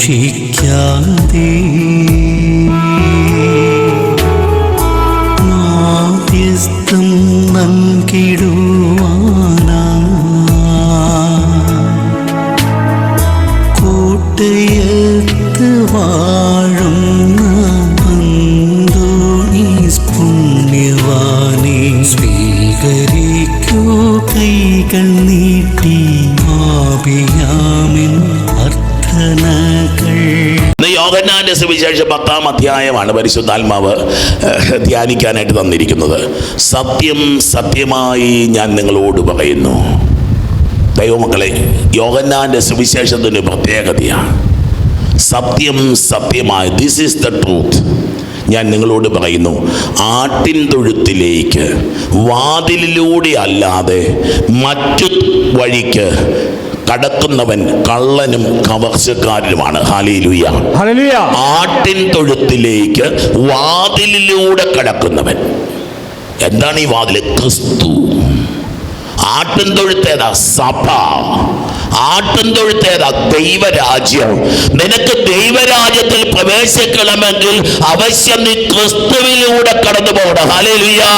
ക്ഷീ യോഹന്നാന്റെ സുവിശേഷം പത്താം അധ്യായമാണ് പരിശുദ്ധാത്മാവ് ധ്യാനിക്കാനായിട്ട് തന്നിരിക്കുന്നത്. സത്യം സത്യമായി ഞാൻ നിങ്ങളോട് പറയുന്നു. ദൈവമക്കളെ യോഹന്നാന്റെ സുവിശേഷത്തിന്റെ പ്രത്യേകതയാണ്. സത്യം സത്യമായി ദിസ് ഈസ് ദ ട്രൂത്ത് ഞാൻ നിങ്ങളോട് പറയുന്നു ആട്ടിൻ തൊഴുത്തിലേക്ക് വാതിലിലൂടെ അല്ലാതെ മറ്റു വഴിക്ക് കടക്കുന്നവൻ കള്ളനും കവർച്ചക്കാരനുമാണ്. ആട്ടിൻ തൊഴുത്തിലേക്ക് വാതിലിലൂടെ കടക്കുന്നവൻ. എന്താണ് ഈ വാതിൽ? ക്രിസ്തു. ആട്ടിൻ തൊഴുത്തേതാ സഭ. ആട്ടിൻ തൊഴുത്തേതാ ദൈവരാജ്യം. നിനക്ക് ദൈവരാജ്യത്തിൽ പ്രവേശിക്കണമെങ്കിൽ അവശ്യം നീ ക്രിസ്തുവിലൂടെ കടന്നു പോകണം. ഹലേലുയാ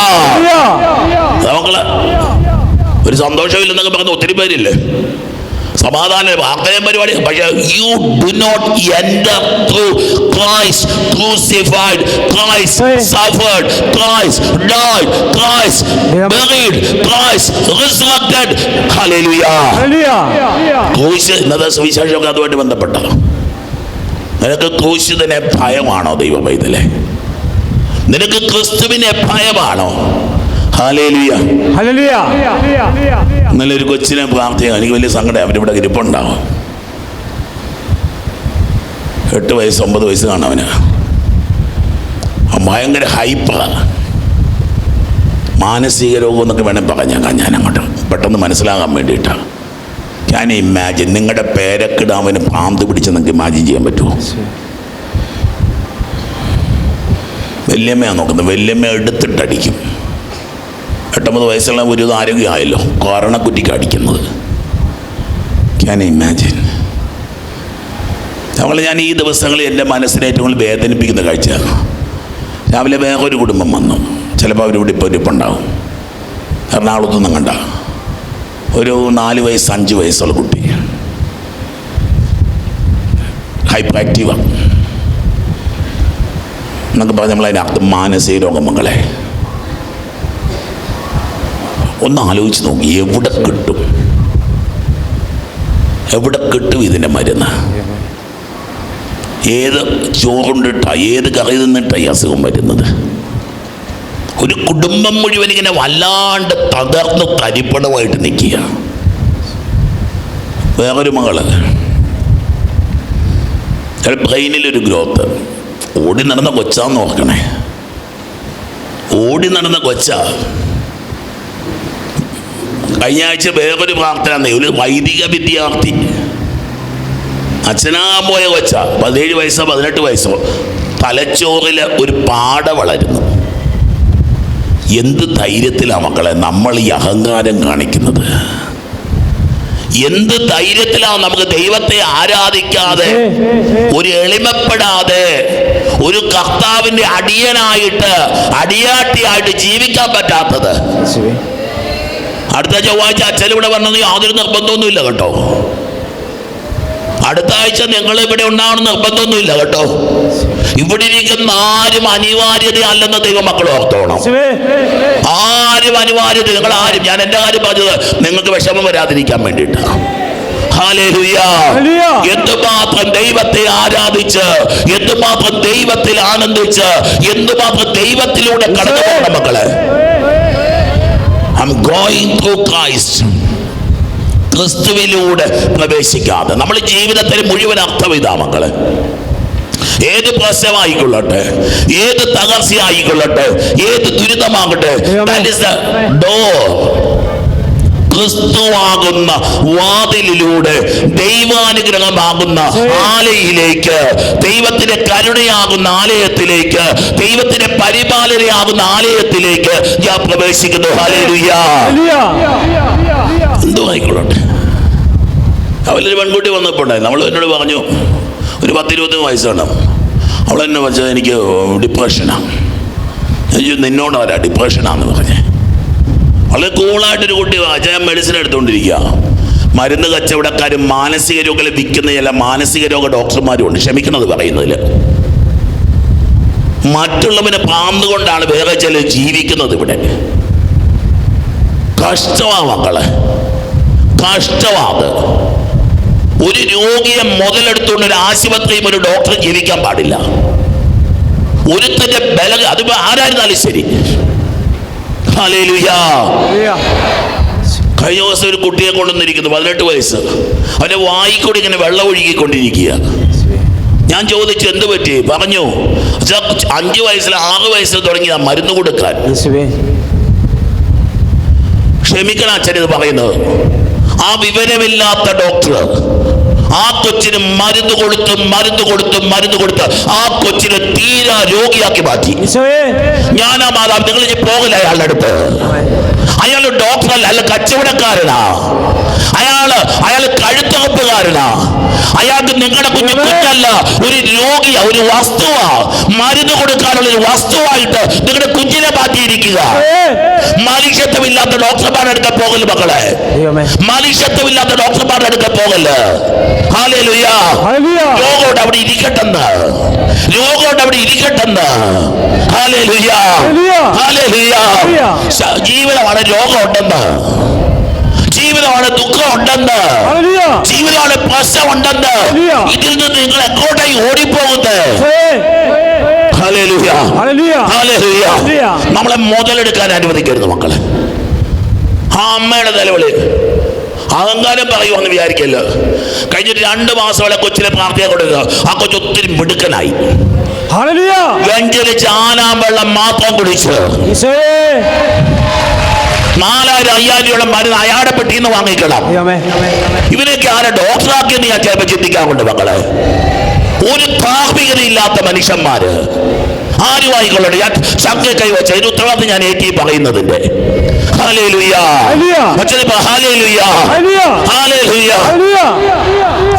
നമ്മൾ ഒരു സന്തോഷമില്ലെന്നൊക്കെ പറഞ്ഞ ഒത്തിരി പേരില്ലേ? സമാധാന വാർത്തയ പരിപാടി. പക്ഷേ you do not enter through Christ crucified Christ suffered Christ died Christ buried Christ resurrected hallelujah hallelujah ക്രൂശ് ഇന്നത്തെ സുവിശേഷമൊക്കെ അതുമായിട്ട് ബന്ധപ്പെട്ടതാണ് നിനക്ക് ക്രൂശിതനെ ഭയമാണോ ദൈവം ഇതിലെ? നിനക്ക് ക്രിസ്തുവിനെ ഭയമാണോ? ഇന്നലെ ഒരു കൊച്ചിനെ പ്രാർത്ഥിക്കാം. എനിക്ക് വലിയ സങ്കടം. അവരിവിടെ ഇരിപ്പുണ്ടാവും. എട്ട് വയസ്സ് ഒമ്പത് വയസ്സ് കാണാം അവന്. ഭയങ്കര ഹൈപ്പ മാനസിക രോഗം എന്നൊക്കെ വേണേൽ പറഞ്ഞേക്കാം ഞാൻ അങ്ങോട്ട് പെട്ടെന്ന് മനസ്സിലാകാൻ വേണ്ടിയിട്ടാണ് ഞാൻ ഇമാജിൻ നിങ്ങളുടെ പേരക്കിട അവന് പാന്ത് പിടിച്ച് നിങ്ങൾക്ക് ഇമാജിൻ ചെയ്യാൻ പറ്റുമോ? വല്യമ്മയാണ് നോക്കുന്നത്. വല്യമ്മ എടുത്തിട്ടടിക്കും. എട്ടൊമ്പത് വയസ്സുള്ള ഒരു ആരോഗ്യമായല്ലോ. കോരണക്കുറ്റിക്ക് അടിക്കുന്നത്. ക്യാൻ ഇമാജിൻ നമ്മൾ ഞാൻ ഈ ദിവസങ്ങളിൽ എന്റെ മനസ്സിനെ ഏറ്റവും കൂടുതൽ വേദനിപ്പിക്കുന്ന കാഴ്ച രാവിലെ വേറെ ഒരു കുടുംബം വന്നു. ചിലപ്പോൾ അവരിവിടെ ഇപ്പോൾ ഇരിപ്പുണ്ടാവും എറണാകുളത്തൊന്നും കണ്ട. ഒരു നാല് വയസ്സ് അഞ്ച് വയസ്സുള്ള കുട്ടി. ഹൈപ്പർ ആക്റ്റീവാണ് എന്നൊക്കെ പറഞ്ഞ് നമ്മളതിനകത്ത് മാനസിക രോഗം മകളെ ഒന്ന് ആലോചിച്ച് നോക്കി എവിടെ കിട്ടും? എവിടെ കിട്ടും ഇതിന്റെ മരുന്ന്? ഏത് ചോറുണ്ടിട്ടാ ഏത് കറി തിന്നിട്ടാ ഈ അസുഖം വരുന്നത്? ഒരു കുടുംബം മുഴുവൻ ഇങ്ങനെ വല്ലാണ്ട് തകർന്ന് തരിപ്പണമായിട്ട് നിൽക്കുക. വേറൊരു മകൾ. ബ്രെയിനിലൊരു ഗ്രോത്ത്. ഓടി നടന്ന കൊച്ചാന്ന് ഓർക്കണേ. ഓടി നടന്ന കൊച്ചാ കഴിഞ്ഞ ആഴ്ച വേറൊരു പ്രാർത്ഥന ഒരു വൈദിക വിദ്യാർത്ഥി. അച്ഛനാ പോയ കൊച്ച. പതിനേഴ് വയസ്സോ പതിനെട്ട് വയസ്സോ. തലച്ചോറിൽ ഒരു പാട വളരുന്നു. എന്ത് ധൈര്യത്തിലാണ് മക്കളെ നമ്മൾ ഈ അഹങ്കാരം കാണിക്കുന്നത്? എന്ത് ധൈര്യത്തിലാണ് നമുക്ക് ദൈവത്തെ ആരാധിക്കാതെ ഒരു എളിമപ്പെടാതെ ഒരു കർത്താവിന്റെ അടിയനായിട്ട് അടിയാട്ടിയായിട്ട് ജീവിക്കാൻ പറ്റാത്തത്? അടുത്ത ചൊവ്വാഴ്ച അച്ഛൻ ഇവിടെ വന്നത് യാതൊരു നിർബന്ധമൊന്നുമില്ല കേട്ടോ. അടുത്ത ആഴ്ച നിങ്ങൾ ഇവിടെ ഉണ്ടാവണം നിർബന്ധമൊന്നുമില്ല കേട്ടോ. ഇവിടെ ഇരിക്കുന്ന ആരും അനിവാര്യത അല്ലെന്ന് ദൈവം മക്കൾ ഓർത്തോണം. ആരും അനിവാര്യത നിങ്ങൾ ആരും ഞാൻ എന്റെ കാര്യം പറഞ്ഞത് നിങ്ങൾക്ക് വിഷമം വരാതിരിക്കാൻ വേണ്ടിയിട്ടാണ് ഹല്ലേലൂയ. എന്തുമാത്രം ദൈവത്തെ ആരാധിച്ച് എന്തുമാത്രം ദൈവത്തിൽ ആനന്ദിച്ച് എന്തുമാത്രം ദൈവത്തിലൂടെ കടന്നു പോകണം മക്കളെ? I am going through Christ ക്രിസ്തുവിലൂടെ പ്രവേശിക്കാതെ. നമ്മൾ ജീവിതത്തിൽ മുഴുവൻ അർത്ഥം ഇതാ മക്കളെ. ഏത് പ്രശ്നമായിക്കൊള്ളട്ടെ ഏത് തകർച്ചയായിക്കൊള്ളട്ടെ? ഏത് ദുരിതമാകട്ടെ? That is the door. ക്രിസ്തുവാകുന്ന വാതിലിലൂടെ ദൈവാനുഗ്രഹമാകുന്ന ആലയിലേക്ക് ദൈവത്തിന്റെ കരുണയാകുന്ന ആലയത്തിലേക്ക് ദൈവത്തിന്റെ പരിപാലനയാകുന്ന ആലയത്തിലേക്ക് ഞാൻ പ്രവേശിക്കുന്നു. എന്തോ ആയിക്കൊള്ളട്ടെ. അവലൊരു പെൺകുട്ടി വന്നപ്പോണ്ടായി നമ്മൾ എന്നോട് പറഞ്ഞു ഒരു പത്തിരുപത്തി വയസ്സാണ്. അവളെന്നെ വെച്ചാൽ എനിക്ക് ഡിപ്രഷനാണ് നിന്നോട് നിന്നോടാരാ ഡിപ്രഷനാന്ന് പറഞ്ഞേ? വളരെ കൂളായിട്ടൊരു കുട്ടി അജയം മെഡിസിൻ എടുത്തുകൊണ്ടിരിക്കുക മരുന്ന് കച്ചവടക്കാരും മാനസിക രോഗങ്ങളെ വിൽക്കുന്ന ചില മാനസിക രോഗ ഡോക്ടർമാരും ഉണ്ട്. ക്ഷമിക്കണത് പറയുന്നതിൽ മറ്റുള്ളവനെ പാമ്പ് കൊണ്ടാണ് വേറെ ചില ജീവിക്കുന്നത് ഇവിടെ. കഷ്ടമാ മക്കളെ. കഷ്ടമാത് ഒരു രോഗിയെ മുതലെടുത്തുകൊണ്ട് ഒരു ആശുപത്രിയും ഒരു ഡോക്ടർ ജീവിക്കാൻ പാടില്ല. ഒരുത്തന്റെ ബല അത് ആരായിരുന്നാലും ശരി. കഴിഞ്ഞ ദിവസം ഒരു കുട്ടിയെ കൊണ്ടുവന്നിരിക്കുന്നു പതിനെട്ട് വയസ്സ്. അവന്റെ വായിക്കൂടി ഇങ്ങനെ വെള്ളം ഒഴുകിക്കൊണ്ടിരിക്കുക ഞാൻ ചോദിച്ചു എന്ത് പറ്റി? പറഞ്ഞു അഞ്ചു അഞ്ച് വയസ്സിൽ ആറ് വയസ്സിൽ തുടങ്ങിയ മരുന്ന് കൊടുക്കാൻ. ക്ഷമിക്കണം അച്ഛൻ ഇത് പറയുന്നത്. ആ വിവരമില്ലാത്ത ഡോക്ടർ ആ കൊച്ചിന് മരുന്ന് കൊടുത്ത് മരുന്ന് കൊടുത്ത് മരുന്ന് കൊടുത്ത് ആ കൊച്ചിനെ തീരാ രോഗിയാക്കി മാറ്റി. ഞാൻ ആ മാതാവ് നിങ്ങൾ ഇനി പോകില്ല അയാളുടെ അടുത്ത്. അയാൾ ഡോക്ടറല്ല അയാൾ കച്ചവടക്കാരനാ. അയാൾ അയാൾ കഴുത്തകപ്പുകാരനാ. അയാൾക്ക് നിങ്ങളുടെ കുഞ്ഞു കുഞ്ഞല്ല. ഒരു രോഗിയ ഒരു വസ്തുവ. മരുന്ന് കൊടുക്കാനുള്ള ഒരു വസ്തുവായിട്ട് നിങ്ങളുടെ കുഞ്ഞിനെ മാറ്റിയിരിക്കുക. മാലിഷ്യത്വമില്ലാത്ത ഡോക്ടർമാരുടെ അടുക്ക പോകൽ മക്കളെ. മാലിഷ്യത്വമില്ലാത്ത ഡോക്ടർമാരുടെ അടുക്ക പോകൽ. രോഗമുണ്ട് അവിടെ ഇരിക്കട്ടെന്ന്. രോഗമുണ്ട് അവിടെ ഇരിക്കട്ടെന്ന്. രോഗം ഹാലേലുയാ. ശ- ദുഃഖം ഉണ്ടെന്ന് ജീവിതമാണ് പ്രശ്നം ഉണ്ടെന്ന് ഇതിൽ നിന്ന് നിങ്ങൾ എങ്ങോട്ടായി ഓടിപ്പോകുന്നത്? നമ്മളെ മുതലെടുക്കാൻ അനുവദിക്കരുത് മക്കളെ. ആ അമ്മയുടെ നിലവിളി. അഹങ്കാരം പറയുമെന്ന് വിചാരിക്കല്ല കഴിഞ്ഞിട്ട് രണ്ട് മാസം വരെ കൊച്ചിനെ പ്രാർത്ഥന കൊടുക്കുക ആ കൊച്ചു ഒത്തിരി മിടുക്കനായി. വെഞ്ചലിച്ച് ആനാ വെള്ളം മാത്രം കുടിച്ച്. നാലായിരം അയ്യായിരം മരുന്ന് അയാളുടെ പെട്ടിന്ന് വാങ്ങിക്കണം. ഇവനൊക്കെ ആരെ ഡോക്ടറാക്കിയെന്ന് ഞാൻ ചിലപ്പോൾ ചിന്തിക്കാറുണ്ട് മക്കളെ. ഒരു ധാർമ്മികതയില്ലാത്ത മനുഷ്യന്മാര് ആരുമായിക്കൊള്ളട്ടെ ഞാൻ ശബ്ദ കൈവച്ച ഇതിന് ഉത്തരവാദിത്വം ഞാൻ ഏറ്റി പറയുന്നതിന്റെ.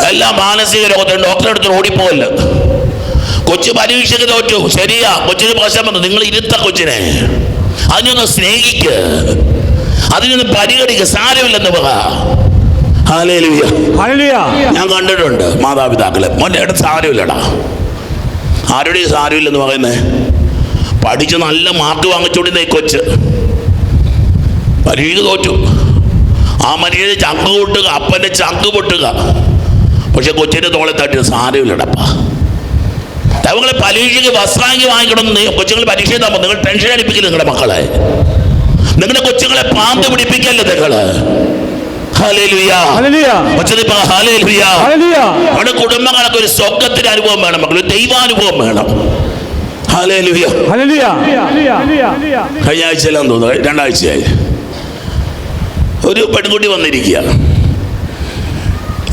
എല്ലാ മാനസിക രോഗത്തിന് ഡോക്ടറെ അടുത്ത് ഓടിപ്പോകല്ല? കൊച്ചു പരീക്ഷയ്ക്ക് തോറ്റു. ശരിയാ. കൊച്ചിന് പ്രശ്നം വന്നു. നിങ്ങൾ ഇരുത്ത കൊച്ചിനെ. അതിനൊന്ന് സ്നേഹിക്ക്. അതിനൊന്ന് പരിഗണിക്കുക സാരമില്ലെന്ന് പറ. ഞാൻ കണ്ടിട്ടുണ്ട് മാതാപിതാക്കളെ. മോന്റെ അടുത്ത് സാരമില്ലടാ. ആരുടെയും സാരമില്ലെന്ന് പറയുന്നേ? പഠിച്ച് നല്ല മാർക്ക് വാങ്ങിച്ചോണ്ടിരുന്ന കൊച്ച്. പരീക്ഷ തോറ്റു. ആ മനുഷ്യന് ചങ്ക് പൊട്ടുക അപ്പന്റെ ചങ്ക് പൊട്ടുക. പക്ഷെ കൊച്ചിന്റെ തോളെ തട്ടി സാരമില്ലടപ്പാ. തവങ്ങളെ പരീക്ഷയ്ക്ക് വസ്ത്രാങ്കി വാങ്ങിക്കണം കൊച്ചുങ്ങൾ പരീക്ഷ എഴുതാൻ നിങ്ങൾ ടെൻഷൻ അടിപ്പിക്കില്ല നിങ്ങളുടെ മക്കളെ. നിങ്ങളുടെ കൊച്ചുങ്ങളെ പാമ്പ് പിടിപ്പിക്കല്ലേ നിങ്ങൾ. അവിടെ കുടുംബങ്ങളൊക്കെ ഒരു സ്വർഗത്തിന്റെ അനുഭവം വേണം മക്കൾ ഒരു ദൈവാനുഭവം വേണം. കഴിഞ്ഞ ആഴ്ചയെല്ലാം തോന്നുന്നു രണ്ടാഴ്ചയായി. ഒരു പെൺകുട്ടി വന്നിരിക്കുക.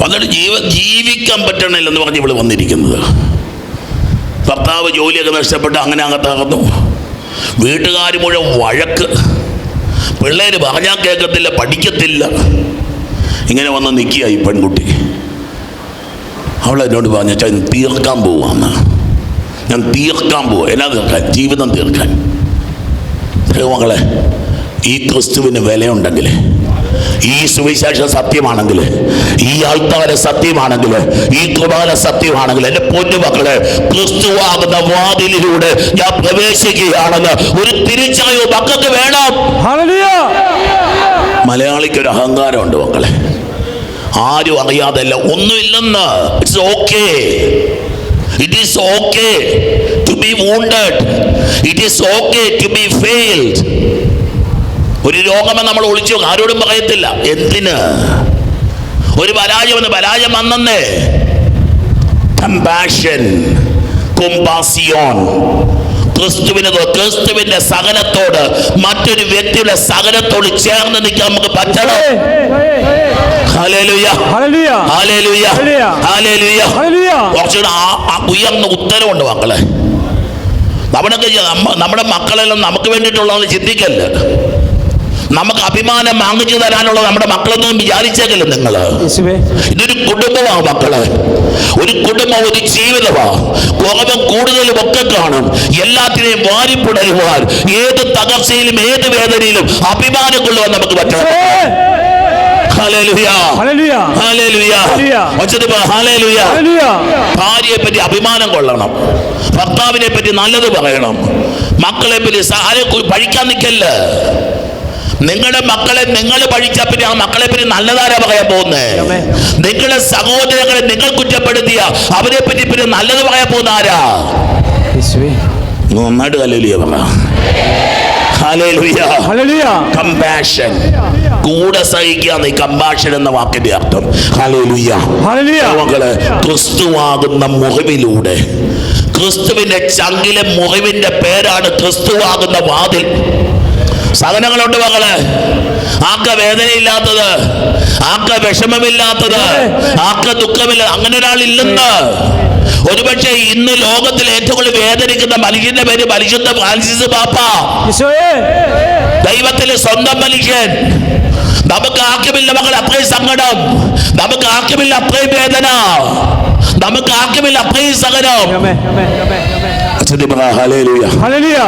വന്നിട്ട് ജീവ ജീവിക്കാൻ പറ്റണില്ലെന്ന് പറഞ്ഞ് ഇവൾ വന്നിരിക്കുന്നത്. ഭർത്താവ് ജോലിയൊക്കെ നഷ്ടപ്പെട്ട് അങ്ങനെ അകത്താകുന്നു വീട്ടുകാർ മുഴുവൻ വഴക്ക്. പിള്ളേർ പറഞ്ഞാൽ കേൾക്കത്തില്ല പഠിക്കത്തില്ല. ഇങ്ങനെ വന്ന് നിൽക്കുക ഈ പെൺകുട്ടി. അവൾ എന്നോട് പറഞ്ഞു "അച്ഛാ, ഞാൻ തീർക്കാൻ പോവാന്ന്. ഞാൻ തീർക്കാൻ പോവാ. എന്നാ തീർക്കാൻ? ജീവിതം തീർക്കാൻ. മകളെ ഈ ക്രിസ്തുവിന് വിലയുണ്ടെങ്കിൽ ഈ സുവിശേഷം സത്യമാണെങ്കിൽ ഈ ആൾക്കാരെ സത്യമാണെങ്കിൽ ഈ കുമാര സത്യമാണെങ്കിൽ എന്റെ പൊന്നു മക്കളെ ക്രിസ്തുവാകുന്ന വാതിലിലൂടെ ഞാൻ പ്രവേശിക്കുകയാണെന്ന് ഒരു തിരിച്ചറിവ് മക്കൾക്ക് വേണം. മലയാളിക്ക് ഒരു അഹങ്കാരമുണ്ട് മക്കളെ. ആരും അറിയാതല്ല ഒന്നുമില്ലെന്ന്. It's okay it is okay to be wounded it is okay to be failed ഒരു രോഗമെന്ന് നമ്മൾ ഒളിച്ചു ആരോടും പറയത്തില്ല. എന്തിന്? ഒരു പരാജയം വന്ന്. പരാജയം വന്നെന്നേ. കമ്പാഷൻ കുംബാസിയോൺ ക്രിസ്തുവിന് ക്രിസ്തുവിന്റെ സഹനത്തോട് മറ്റൊരു വ്യക്തിയുടെ സഹനത്തോട് ചേർന്ന് നിൽക്കാൻ നമുക്ക് പറ്റണം. കുറച്ചുകൂടെ ഉയർന്ന ഉത്തരവുണ്ട് മക്കളെ. നമ്മുടെ നമ്മ- നമ്മുടെ മക്കളെല്ലാം നമുക്ക് വേണ്ടിയിട്ടുള്ളതെന്ന് ചിന്തിക്കല്ല നമുക്ക് അഭിമാനം വാങ്ങിച്ചു തരാനുള്ള നമ്മുടെ മക്കളൊന്നും വിചാരിച്ചേക്കല്ലോ നിങ്ങൾ? ഇതൊരു കുടുംബമാണ് മക്കൾ. ഒരു കുടുംബം ഒരു ജീവിതമാ. കോപം കൂടുതലും ഒക്കെ കാണും. എല്ലാത്തിനെയും വാരിപ്പുടരുവാൻ ഏത് തകർച്ചയിലും ഏത് വേദനയിലും അഭിമാനം കൊള്ളുവാൻ നമുക്ക് പറ്റണം. ഭാര്യയെ പറ്റി അഭിമാനം കൊള്ളണം. ഭർത്താവിനെ പറ്റി നല്ലത് പറയണം. മക്കളെ പറ്റി ആരെ പഴിക്കാൻ നിൽക്കല്ല നിങ്ങളുടെ മക്കളെ നിങ്ങൾ പഴിച്ച പിന്നെ ആ മക്കളെ പിന്നെ നല്ലതാരാ പറയാൻ പോകുന്നത്. നിങ്ങളുടെ സഹോദരങ്ങളെ നിങ്ങൾ കുറ്റപ്പെടുത്തിയ അവരെ പറ്റി പിന്നെ നല്ലത് പറയാൻ പോകുന്ന ആരാ? നന്നായിട്ട് ഹല്ലേലൂയ കമ്പാഷൻ കൂടെ സഹിക്കുക നീ കമ്പാഷൻ എന്ന വാക്കിന്റെ അർത്ഥം. മക്കൾ ക്രിസ്തുവാകുന്ന മുഖവിലൂടെ ക്രിസ്തുവിന്റെ ചങ്കിലെ മുറിവിന്റെ പേരാണ് ക്രിസ്തുവാകുന്ന വാതിൽ. സഹനങ്ങളുണ്ട് മകൾ. ആക്ക വേദനയില്ലാത്തത് ആക്ക വിഷമമില്ലാത്തത് ആക്ക ദുഃഖമില്ല. അങ്ങനെ ഒരാളില്ലെന്ന്. ഒരുപക്ഷെ ഇന്ന് ലോകത്തിൽ ഏറ്റവും കൂടുതൽ വേദനിക്കുന്ന മനുഷ്യന്റെ പേര് പരിശുദ്ധ ഫ്രാൻസിസ് പാപ്പ. ദൈവത്തിലെ സ്വന്തം മനുഷ്യൻ. നമുക്ക് ആർക്കുമില്ല മകൾ അത്രയും സങ്കടം. നമുക്ക് ആർക്കുമില്ല അത്രയും വേദന. നമുക്ക് ആർക്കുമില്ല അത്രയും സഹനം. പറ ഹല്ലേലൂയ. ഹല്ലേലൂയ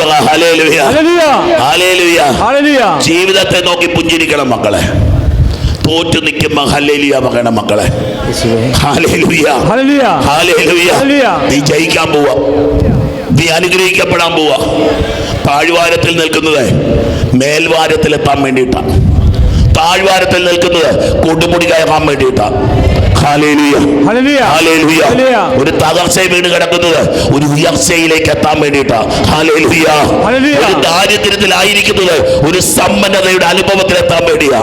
പറ ഹല്ലേലൂയ. ജീവിതത്തെ നോക്കി പുഞ്ചിരിക്കണം മക്കളെ തോറ്റു നിൽക്കുമ്പോ ഹല്ലേലൂയ പറയണം മക്കളെ. നീ ജയിക്കാൻ പോവാ നീ അനുഗ്രഹിക്കപ്പെടാൻ പോവാ താഴ്വാരത്തിൽ നിൽക്കുന്നത് മേൽവാരത്തിലെത്താൻ വേണ്ടിയിട്ടാണ് താഴ്വാരത്തിൽ നിൽക്കുന്നത് കൊടുമുടി കയറാൻ വേണ്ടിയിട്ടാ ഒരു തകർച്ച വീണ് കിടക്കുന്നത് ഒരു ഉയർച്ചയിലേക്ക് എത്താൻ വേണ്ടിയിട്ടാണ്. ഒരു ദാരിദ്ര്യത്തിലായിരിക്കുന്നത് ഒരു സമ്പന്നതയുടെ അനുഭവത്തിൽ എത്താൻ വേണ്ടിയാ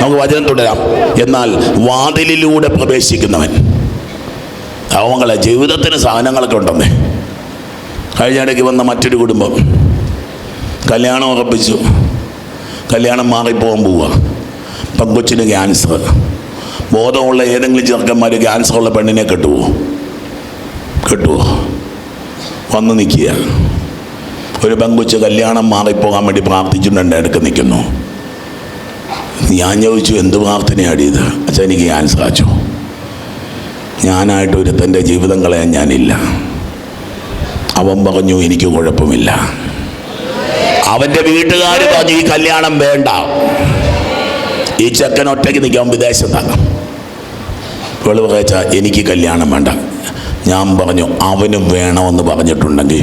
നമുക്ക് വചനം തുടരാം എന്നാൽ വാതിലിലൂടെ പ്രവേശിക്കുന്നവൻ അവങ്ങളെ ജീവിതത്തിന് സാധനങ്ങളൊക്കെ ഉണ്ടെന്നേ കഴിഞ്ഞ ഇടയ്ക്ക് വന്ന മറ്റൊരു കുടുംബം കല്യാണം ഉറപ്പിച്ചു. കല്യാണം മാറിപ്പോകാൻ പോവുക പെങ്കൊച്ചിന് ക്യാൻസർ ബോധമുള്ള ഏതെങ്കിലും ചെറുക്കന്മാർ ക്യാൻസർ ഉള്ള പെണ്ണിനെ കെട്ടുവോ? കെട്ടുവോ? വന്ന് നിൽക്കുക ഒരു പെങ്കുച്ച് കല്യാണം മാറിപ്പോകാൻ വേണ്ടി പ്രാർത്ഥിച്ചിട്ടുണ്ട് അടുക്ക് നിൽക്കുന്നു. ഞാൻ ചോദിച്ചു എന്ത് പ്രാർത്ഥനയാണ് ഇത് അച്ഛൻ എനിക്ക് ക്യാൻസർ അച്ചു ഞാനായിട്ട് തന്റെ ജീവിതം കളയാൻ ഞാനില്ല. അവൻ പറഞ്ഞു എനിക്ക് കുഴപ്പമില്ല. അവന്റെ വീട്ടുകാർ പറഞ്ഞു ഈ കല്യാണം വേണ്ട. ഈ ചെക്കൻ ഒറ്റയ്ക്ക് നിൽക്കാൻ വിദേശത്താണ് വെളിവ് പറയച്ച എനിക്ക് കല്യാണം വേണ്ട. ഞാൻ പറഞ്ഞു അവനും വേണമെന്ന് പറഞ്ഞിട്ടുണ്ടെങ്കിൽ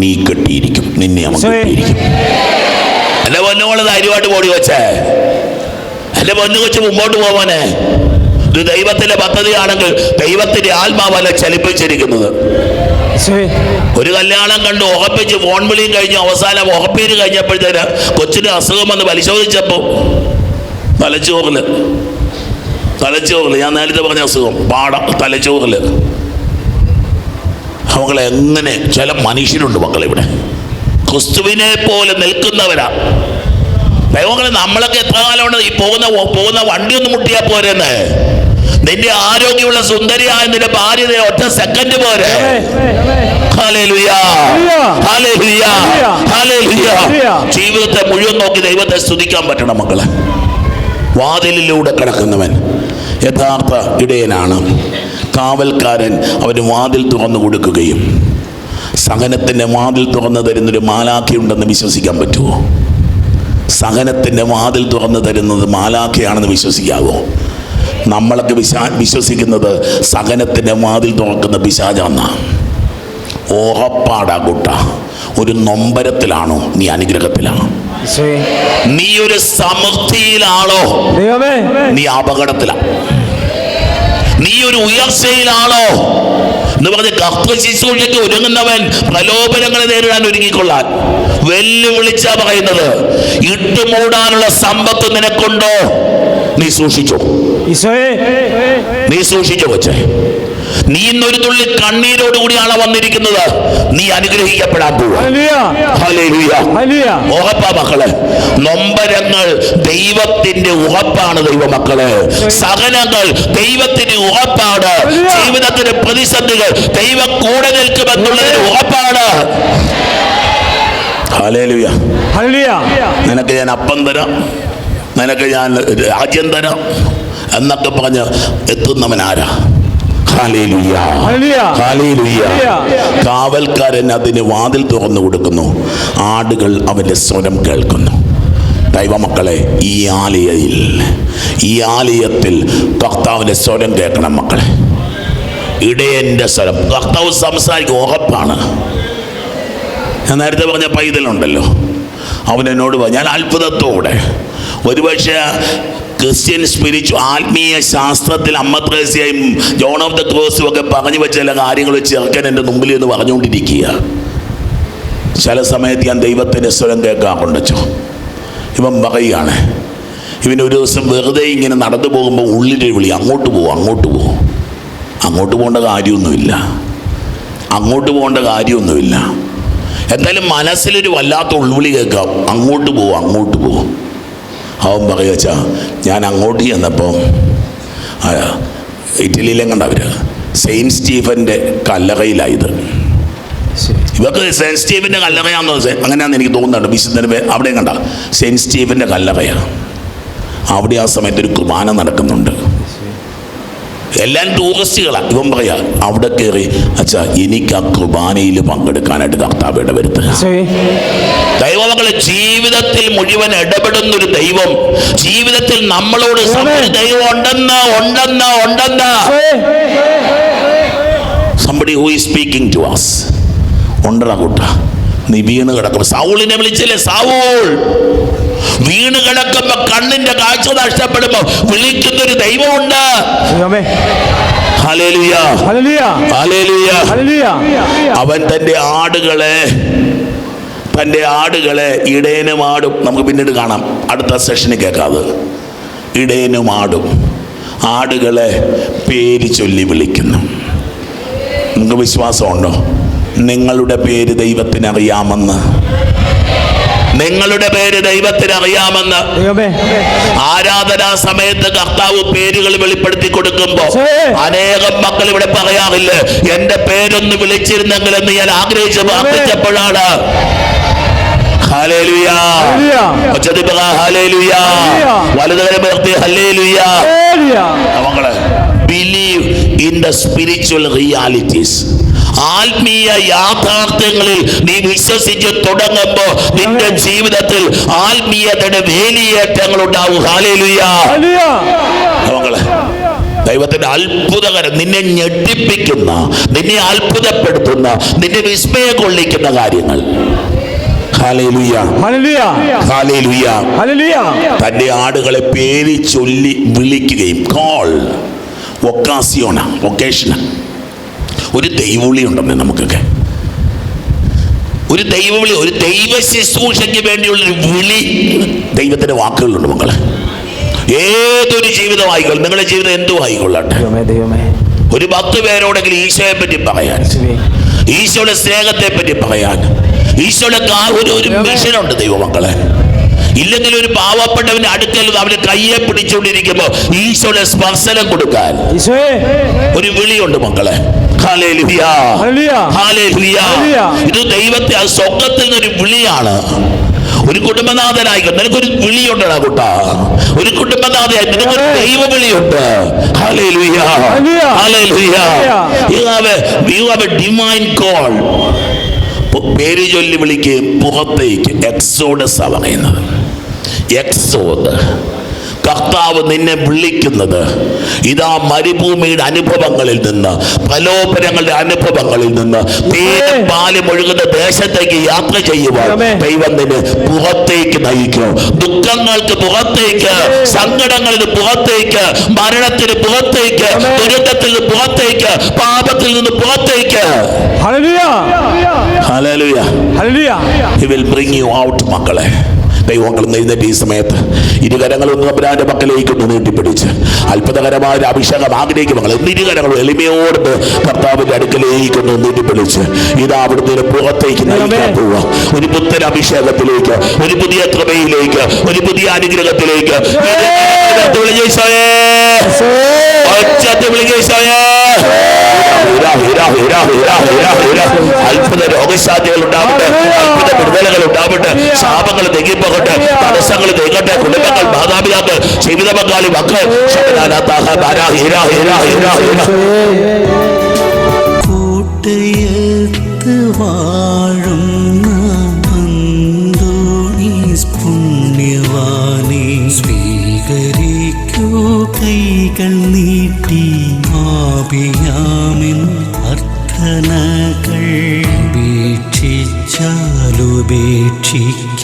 നീ കെട്ടിയിരിക്കും. നിന്നെ അവൻ കെട്ടിയിരിക്കും. എന്റെ പൊന്നുകൊണ്ട് ധൈര്യമായിട്ട് ഓടി വെച്ചേ എന്റെ പൊന്നു വെച്ച് മുമ്പോട്ട് പോവാനെ ഇത് ദൈവത്തിന്റെ പദ്ധതിയാണെങ്കിൽ ദൈവത്തിന്റെ ആത്മാവല്ല ചലിപ്പിച്ചിരിക്കുന്നത്. ഒരു കല്യാണം കണ്ട് ഉറപ്പിച്ച് ഫോൺ വിളിയും കഴിഞ്ഞ് അവസാനം ഉറപ്പീര് കഴിഞ്ഞപ്പോഴത്തേന് കൊച്ചിന് അസുഖം വന്ന് പരിശോധിച്ചപ്പോൾ തലച്ചോറിൽ. തലച്ചോറിൽ. ഞാൻ നേരത്തെ പറഞ്ഞ അസുഖം. പാട തലച്ചോറിൽ. മക്കളെ എങ്ങനെ? ചില മനുഷ്യരുണ്ട് മക്കളെ ഇവിടെ. ക്രിസ്തുവിനെ പോലെ നിൽക്കുന്നവരാ. ദൈവങ്ങളെ നമ്മളൊക്കെ എത്ര കാലമുണ്ട് ഈ പോകുന്ന പോകുന്ന വണ്ടി ഒന്ന് മുട്ടിയാ പോരെന്ന്? നിന്റെ ആരോഗ്യമുള്ള സുന്ദരിയായ നിന്റെ ഭാര്യ ഒറ്റ സെക്കൻഡ് പോരെ. ജീവിതത്തെ മുഴുവൻ നോക്കി ദൈവത്തെ സ്തുതിക്കാൻ പറ്റണം മക്കളെ. വാതിലിലൂടെ കിടക്കുന്നവൻ യഥാർത്ഥ ഇടയനാണ്. കാവൽക്കാരൻ അവന് വാതിൽ തുറന്നു കൊടുക്കുകയും സഹനത്തിന്റെ വാതിൽ തുറന്നു തരുന്നൊരു മാലാഖയുണ്ടെന്ന് വിശ്വസിക്കാൻ പറ്റുമോ? സഹനത്തിന്റെ വാതിൽ തുറന്നു തരുന്നത് മാലാഖയാണെന്ന് വിശ്വസിക്കാവോ? നമ്മളൊക്കെ വിശാ വിശ്വസിക്കുന്നത് സഹനത്തിന്റെ വാതിൽ തുറക്കുന്ന പിശാചാന്നാണ് ഓഹപ്പാടാ കുട്ട. ഒരു നൊമ്പരത്തിലാണോ നീ അനുഗ്രഹത്തിലാണോ? നീ ഒരു സമൃദ്ധിയിലാണോ? നീ അപകടത്തിലാണ് നീ ഒരു ഉയർച്ചയിലാണോ? എന്ന് പറഞ്ഞ് കർത്തൃ ശുശ്രൂഷയ്ക്ക് ഒരുങ്ങുന്നവൻ പ്രലോഭനങ്ങളെ നേരിടാൻ ഒരുങ്ങിക്കൊള്ളാൻ. വെല്ലുവിളിച്ച പറയുന്നത് ഇട്ടുമൂടാനുള്ള സമ്പത്ത് നിനക്കുണ്ടോ? നീ സൂക്ഷിച്ചോ. നീ സൂക്ഷിച്ചോ കൊച്ചേ. നീ ഇന്നൊരു തുള്ളി കണ്ണീരോടുകൂടിയാണ് വന്നിരിക്കുന്നത്? നീ അനുഗ്രഹിക്കപ്പെടാൻ. ഉറപ്പാ മക്കളെ. നൊമ്പരങ്ങൾ ദൈവത്തിന്റെ ഉറപ്പാണ് ദൈവമക്കളെ. സഹനങ്ങൾ ദൈവത്തിന്റെ ഉറപ്പാണ്. ജീവിതത്തിന്റെ പ്രതിസന്ധികൾ ദൈവം കൂടെ നിൽക്കുമെന്നുള്ളതിന് ഉറപ്പാണ്. നിനക്ക് ഞാൻ അപ്പം തരാം. നിനക്ക് ഞാൻ രാജ്യം തരാം എന്നൊക്കെ പറഞ്ഞ്. ഹല്ലേലൂയ. കാവൽക്കാരൻ അതിന് വാതിൽ തുറന്നു കൊടുക്കുന്നു. ആടുകൾ അവന്റെ സ്വരം കേൾക്കുന്നു. ദൈവമക്കളെ ഈ ആലയയിൽ ഈ ആലയത്തിൽ കർത്താവിന്റെ സ്വരം കേൾക്കണം മക്കളെ. ഇടയന്റെ സ്വരം. കർത്താവ് സംസാരിക്കും ഉറപ്പാണ്. ഞാൻ നേരത്തെ പറഞ്ഞ പൈതലുണ്ടല്ലോ. അവൻ എന്നോട് പറഞ്ഞു ഞാൻ അത്ഭുതത്തോടെ ഒരുപക്ഷെ ക്രിസ്ത്യൻ സ്പിരിച്വൽ ആത്മീയ ശാസ്ത്രത്തിൽ അമ്മ ത്രേസ്യയും ജോൺ ഓഫ് ദ ക്രോസും ഒക്കെ പറഞ്ഞു വെച്ച ചില കാര്യങ്ങൾ ചേർക്കാൻ എന്റെ മുമ്പിൽ എന്ന് പറഞ്ഞുകൊണ്ടിരിക്കുക. ചില സമയത്ത് ഞാൻ ദൈവത്തിന്റെ സ്വരം കൊണ്ടുവച്ചു ഇവൻ പറയുകയാണ് ഇവൻ ഒരു ദിവസം വെറുതെ ഇങ്ങനെ നടന്നു പോകുമ്പോൾ ഉള്ളിന്റെ വിളി അങ്ങോട്ട് പോകും അങ്ങോട്ട് പോകും അങ്ങോട്ട് പോകേണ്ട കാര്യമൊന്നുമില്ല. അങ്ങോട്ട് പോകേണ്ട കാര്യമൊന്നുമില്ല. എന്തായാലും മനസ്സിലൊരു വല്ലാത്ത ഉൾവിളി കേൾക്കാം. അങ്ങോട്ട് പോകും അങ്ങോട്ട് പോവും അവൻ പറയുക വെച്ചാ ഞാൻ അങ്ങോട്ട് ചെന്നപ്പം ഇറ്റലിയിലെ കണ്ടവർ സെയിന്റ് സ്റ്റീഫന്റെ കല്ലറയിലായത്. ഇവർക്ക് സെയിന്റ് സ്റ്റീഫന്റെ കല്ലറയാണെന്ന് വെച്ചാൽ അങ്ങനെയാണെന്ന് എനിക്ക് തോന്നുന്നുണ്ട്. വിശുദ്ധന് പേ- അവിടെയും കണ്ട. സെയിന്റ് സ്റ്റീഫന്റെ കല്ലറയാണ് അവിടെ ആ സമയത്ത് ഒരു കുർബാന നടക്കുന്നുണ്ട്. എല്ലാം ടൂറിസ്റ്റുകളാണ് ഇവൻ പറയാ അവിടെ കയറി അച്ഛാ എനിക്ക് ആ കുർബാനയിൽ പങ്കെടുക്കാനായിട്ട് കർത്താവ് ഇടവരുത്തുക ദൈവമകളെ ജീവിതത്തിൽ മുഴുവൻ ഇടപെടുന്ന ഒരു ദൈവം. ജീവിതത്തിൽ നമ്മളോട് ദൈവം ഉണ്ടെന്ന് ഉണ്ടെന്ന് ഉണ്ടെന്ന്. Somebody who is speaking to us ഉണ്ടടാ കൂട്ട. നീ വീണ് കിടക്കും സൗളിനെ വിളിച്ചില്ലേ? സൗൾ! വീണ് കിടക്കുമ്പോ കണ്ണിന്റെ കാഴ്ച നഷ്ടപ്പെടുമ്പോ വിളിക്കുന്ന ഒരു ദൈവമുണ്ട്. അവൻ തന്റെ ആടുകളെ തന്റെ ആടുകളെ ഇടേനും ആടും. നമുക്ക് പിന്നീട് കാണാം. അടുത്ത സെഷനിൽ കേൾക്കാതെ ഇടേനും ആടും. ആടുകളെ പേര് ചൊല്ലി വിളിക്കുന്നു. നിങ്ങൾക്ക് വിശ്വാസമുണ്ടോ? നിങ്ങളുടെ പേര് ദൈവത്തിന് അറിയാമെന്ന് നിങ്ങളുടെ പേര് ദൈവത്തിന് അറിയാമെന്ന്. ആരാധനാ സമയത്ത് കർത്താവ് പേരുകൾ വെളിപ്പെടുത്തി കൊടുക്കുമ്പോ അനേകം മക്കൾ ഇവിടെ പറയാറില്ല എന്റെ പേരൊന്ന് വിളിച്ചിരുന്നെങ്കിൽ എന്ന് ഞാൻ ആഗ്രഹിച്ച് പ്രാർത്ഥിച്ചപ്പോഴാണ്. Believe in the spiritual realities ആത്മീയ യാഥാർത്ഥ്യങ്ങളിൽ നീ വിശ്വസിച്ച് തുടങ്ങുമ്പോ നിന്റെ ജീവിതത്തിൽ ആത്മീയതയുടെ വേലിയേറ്റങ്ങൾ ഉണ്ടാവും. ദൈവത്തിന്റെ അത്ഭുതകരം നിന്നെ ഞെട്ടിപ്പിക്കുന്ന നിന്നെ അത്ഭുതപ്പെടുത്തുന്ന നിന്നെ വിസ്മയം കൊള്ളിക്കുന്ന കാര്യങ്ങൾ തന്റെ ആടുകളെ പേര് ചൊല്ലി വിളിക്കുകയും. കോൾ ഒക്കാസിയോണ ഒക്കേഷന ഒരു ദൈവവിളി ഉണ്ടെന്ന് നമുക്കൊക്കെ. ഒരു ദൈവവിളി ഒരു ദൈവ ശുശ്രൂഷയ്ക്ക് വേണ്ടിയുള്ള ഒരു വിളി ദൈവത്തിന്റെ വാക്കുകളുണ്ട് മക്കളെ. ഏതൊരു ജീവിതം ആയിക്കോളും നിങ്ങളുടെ ജീവിതം എന്തും ആയിക്കൊള്ളട്ടെ. ഒരു പത്ത് പേരോടെങ്കിലും ഈശോയെ പറ്റി പറയാൻ. ഈശോയുടെ സ്നേഹത്തെ പറ്റി പറയാൻ. ഈശോയുടെ ഒരു ഒരു മിഷനുണ്ട് ദൈവമക്കളെ ഇല്ലെങ്കിൽ ഒരു പാവപ്പെട്ടവന്റെ അടുക്കൽ അവന് കയ്യെ പിടിച്ചുകൊണ്ടിരിക്കുമ്പോ ഈശോയുടെ സ്പർശനം കൊടുക്കാൻ. ഒരു വിളിയുണ്ട് മക്കളെ. ഇത് ദൈവത്തെ ആ സ്വർഗത്തിൽ നിന്നൊരു വിളിയാണ്. ഒരു കുടുംബനാഥനായി നിനക്കൊരു വിളിയുണ്ടടാ കുട്ട. ഒരു കുടുംബനാഥനായി നിനക്കൊരു ദൈവ വിളിയുണ്ട്. ഹല്ലേലൂയ. കോൾ പേര് ചൊല്ലി വിളിക്ക്. പുറത്തേക്ക് എക്സോഡസ് പറയുന്നത്. എക്സോഡ് കർത്താവ് നിന്നെ വിളിക്കുന്നത് ഇതാ മരുഭൂമിയുടെ അനുഭവങ്ങളിൽ നിന്ന് പ്രലോഭനങ്ങളുടെ അനുഭവങ്ങളിൽ നിന്ന് തേനും പാലും ഒഴുകുന്ന ദേശത്തേക്ക് യാത്ര ചെയ്യുവാൻ. ദൈവം നിന്നെ പുറത്തേക്ക് നയിക്കും ദുഃഖങ്ങൾക്ക് പുറത്തേക്ക് സങ്കടങ്ങളിൽ പുറത്തേക്ക് മരണത്തിന് പുറത്തേക്ക്. ദുരിതത്തിൽ നിന്ന് പുറത്തേക്ക് പാപത്തിൽ നിന്ന് പുറത്തേക്ക് hallelujah. Hallelujah hallelujah. He will bring you out മക്കളെ ദൈവങ്ങൾ എഴുന്നേറ്റ് ഈ സമയത്ത് ഇരുകരങ്ങളൊന്നും അബ്രാന്റെ മക്കളിലേക്ക് ഒന്ന് നീട്ടിപ്പിടിച്ച്. അത്ഭുതകരമായ ഒരു അഭിഷേകം ആഗ്രഹിക്കുമ്പോൾ ഇരുകരങ്ങളും എളിമയോട് കർത്താവിന്റെ അടുക്കലേക്ക് ഒന്ന് നീട്ടിപ്പിടിച്ച് ഇതാ അവിടുത്തെ പുറത്തേക്ക് നയിക്കാൻ പോവുക. ഒരു പുത്തൻ അഭിഷേകത്തിലേക്ക് ഒരു പുതിയ കൃപയിലേക്ക് ഒരു പുതിയ അനുഗ്രഹത്തിലേക്ക്. ഒറ്റ. ഒച്ചത്തിൽ രോഗശാന്തികൾ ഉണ്ടാവട്ടെ അത്ഭുത വിടുതലകൾ ഉണ്ടാവട്ടെ ശാപങ്ങൾ തെങ്ങിപ്പോകട്ടെ തടസ്സങ്ങൾ തെങ്ങട്ടെ കുടുംബങ്ങൾ മാതാപിതാക്കൾ ജീവിത പങ്കാളി മക്കൾ. കോട്ടയത്ത് അന്തോണീസ് പുണ്യവാനെ സ്വീകരിക്കൂ കൈകൾ നീട്ടി അർത്ഥനകൾ ഉപേക്ഷിച്ചാലുപേക്ഷിക്കാതെ